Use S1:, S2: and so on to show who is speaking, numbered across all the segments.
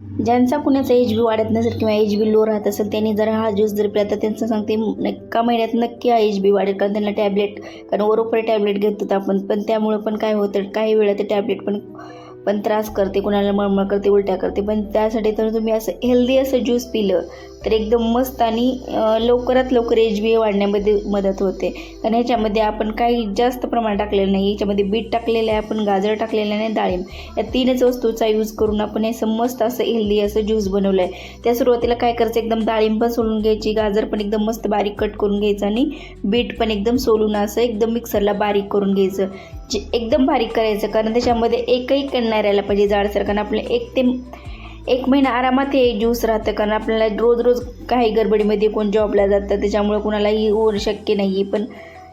S1: ज्यांचा कुणाचा एच बी वाढत नसेल किंवा एच बी लो राहत असेल त्यांनी जर हा ज्यूस जर पिला तर त्यांचं सांगते एका महिन्यात नक्की हा एच बी वाढेल. कारण त्यांना टॅबलेट कारण वरोपर टॅबलेट घेतो आपण. पण त्यामुळं पण काय होतं काही वेळा ते टॅबलेट पण पण त्रास करते कोणाला मळमळ करते उलट्या करते. पण त्यासाठी तर तुम्ही असं हेल्दी असं ज्यूस पिलं तर एकदम मस्त आणि लवकरात लवकर एच बी वाढण्यामध्ये मदत होते. कारण ह्याच्यामध्ये आपण काही जास्त प्रमाण टाकलेलं नाही. याच्यामध्ये बीट टाकलेलं आहे आपण गाजर टाकलेलं आहे आणि डाळिंब. या तीनच वस्तूचा यूज करून आपण हे असं मस्त असं हेल्दी असं ज्यूस बनवलं आहे त्या सुरुवातीला काय करायचं एकदम डाळिंब पण सोलून घ्यायची गाजर पण एकदम मस्त बारीक कट करून घ्यायचं आणि बीट पण एकदम सोलून असं एकदम मिक्सरला बारीक करून घ्यायचं. जे एकदम बारीक करायचं. कारण त्याच्यामध्ये एकही कण नाही राहायला पाहिजे जाडसर. कारण आपलं एक ते एक महिना आरामात हे ज्यूस राहतं. कारण आपल्याला रोज रोज काही गडबडीमध्ये कोण जॉबला जातं. त्याच्यामुळे कुणालाही होणं शक्य नाही. आहे पण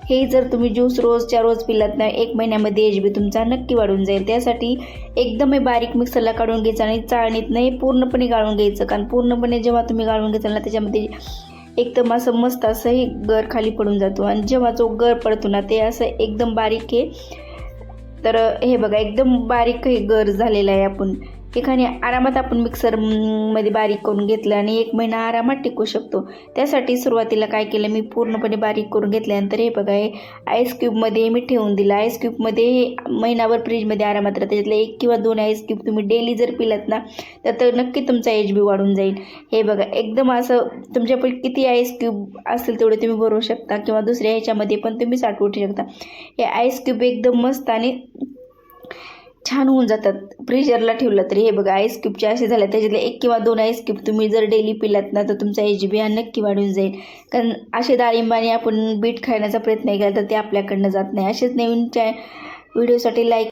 S1: हे जर तुम्ही ज्यूस रोजच्या रोज पिलात ना एक महिन्यामध्ये एच बी तुमचा नक्की वाढून जाईल. त्यासाठी एकदम हे बारीक मिक्सरला काढून घ्यायचं आणि चाळणीतनं हे पूर्णपणे गाळून घ्यायचं. कारण पूर्णपणे जेव्हा तुम्ही गाळून घेताल ना त्याच्यामध्ये एकदम असं मस्त असंही गर खाली पडून जातो. आणि जेव्हा जो गर पडतो ना ते असं एकदम बारीक आहे. तर हे बघा एकदम बारीक हे गर झालेलं आहे आपण. एखादी आरामात आपण मिक्सरमध्ये बारीक करून घेतलं आणि एक महिना आरामात टिकू शकतो. त्यासाठी सुरुवातीला काय केलं मी पूर्णपणे बारीक करून घेतल्यानंतर हे बघा हे आईस क्यूबमध्ये मी ठेवून दिलं. आईस क्यूबमध्ये हे महिनाभर फ्रीजमध्ये आरामात राहतं. त्याच्यातले एक किंवा दोन आईस क्यूब तुम्ही डेली जर पिलात ना तर तर नक्की तुमचा एच बी वाढून जाईल. हे बघा एकदम असं तुमच्यापैकी किती आईस क्यूब असेल तेवढे तुम्ही भरू शकता किंवा दुसऱ्या ह्याच्यामध्ये पण तुम्ही साठवू शकता. हे आईस क्यूब एकदम मस्त आणि छान होऊन जातात. फ्रीजरला ठेवलं तरी. हे बघा आईस क्यूबचे असे झाले. त्याच्यातले एक किंवा दोन आईस क्यूब तुम्ही जर डेली पिलात ना तर तुमचा एच बी हा नक्की वाढून जाईल. कारण असे डाळिंबाने आपण बीट खाण्याचा प्रयत्न केला तर ते आपल्याकडनं जात नाही. असेच नवीन च्या व्हिडिओसाठी लाईक